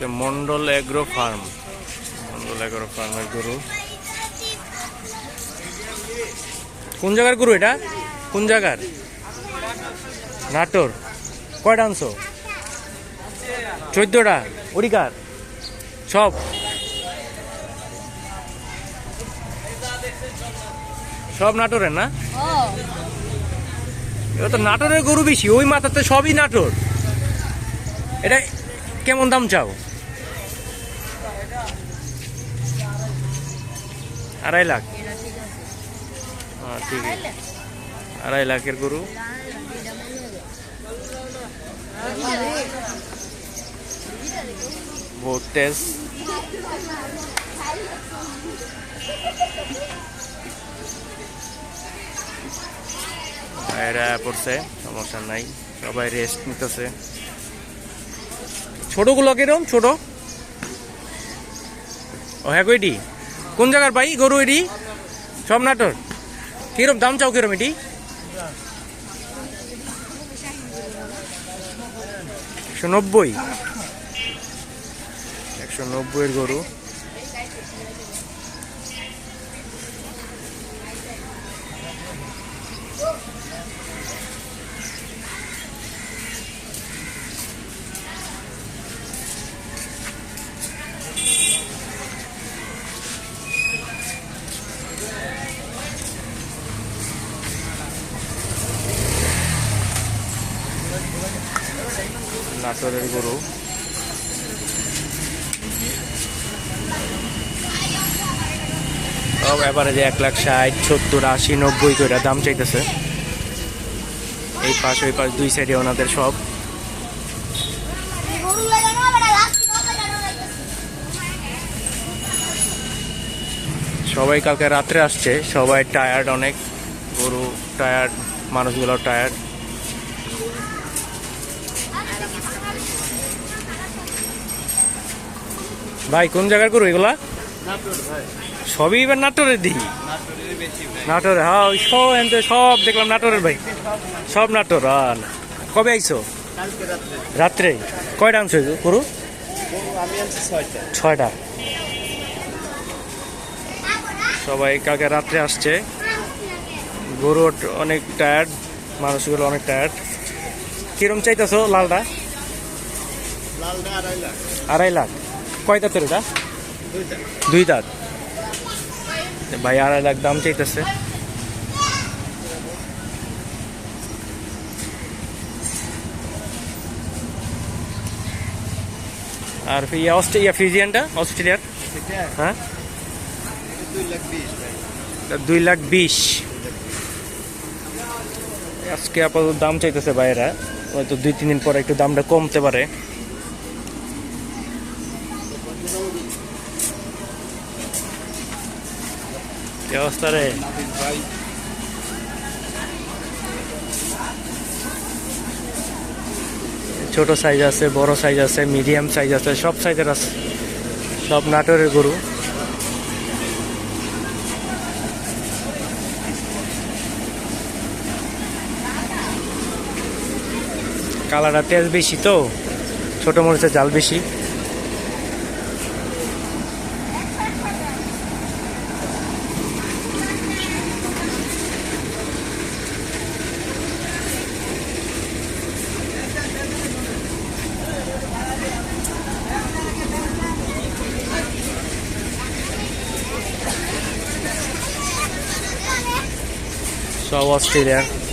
হচ্ছে Mondal agro farm. Mondal agro ফার্মের গরু। কোন জায়গার গরু এটা? কোন জায়গার? নাটোর। কয়টা আনছো চোদ্দটা। ওরিকার সব। সব নাটোরের না? এবার তো নাটোরের গরু বেশি, ওই মাথাতে সবই নাটোর। এটা কেমন দাম চাও? আড়াই লাখ? হ্যাঁ ঠিক আছে। আড়াই লাখের গরু। বহুত তেজ ভাইরা পড়ছে, সমস্যা নাই। সবাই রেস্ট নিতেছে। ছোটগুলো কিরম? ছোট? ও হ্যাঁ কইডি কোন জায়গার ভাই গরু এটি? সব নাটোর কিরম দাম চাও কিরম এটি? একশো নব্বই। একশো নব্বইয়ের গরু। নাটোরের গরু। সব যে এক লাখ ষাট, সত্তর, আশি, নব্বই করে দাম চাইতেছে। এই পাশ, ওই পাশ, দুই সাইডে ওনাদের সব। সবাই কালকে রাত্রে আসছে, সবাই টায়ার্ড অনেক। গরু টায়ার্ড মানুষগুলো টায়ার্ড ভাই কোন জায়গার গরু এগুলা? সবই এবার নাটোরের দিই নাটোরে হ্যাঁ সব সব দেখলাম নাটোরের ভাই। সব নাটোর কবে আইছো? রাত্রে। কয়টা আনছো গরু? ছয়টা। সবাই কালকে রাত্রে আসছে। গরু অনেক টায়ার্ড মানুষগুলো অনেক টায়ার্ড কিরম চাইতেছো লালটা আড়াই লাখ। কয় দাঁতের এটা? দুই দাঁত। ভাই আড়াই লাখ দাম চাইতেছে। আর ইয়া অস্ট্রেলিয়া ফিজিয়ানটা? অস্ট্রেলিয়ার? হ্যাঁ? দুই লাখ বিশ আজকে আপাতত দাম চাইতেছে বাইরা হয়তো দুই, তিন দিন পরে একটু দামটা কমতে পারে। ছোট সাইজ আছে, বড় সাইজ আছে মিডিয়াম সাইজ আছে, সব সাইজের আছে। সব নাটোরের গরু। কালারটা তেল বেশি তো ছোট মরিচের জাল বেশি। সব অস্ট্রেলিয়ার।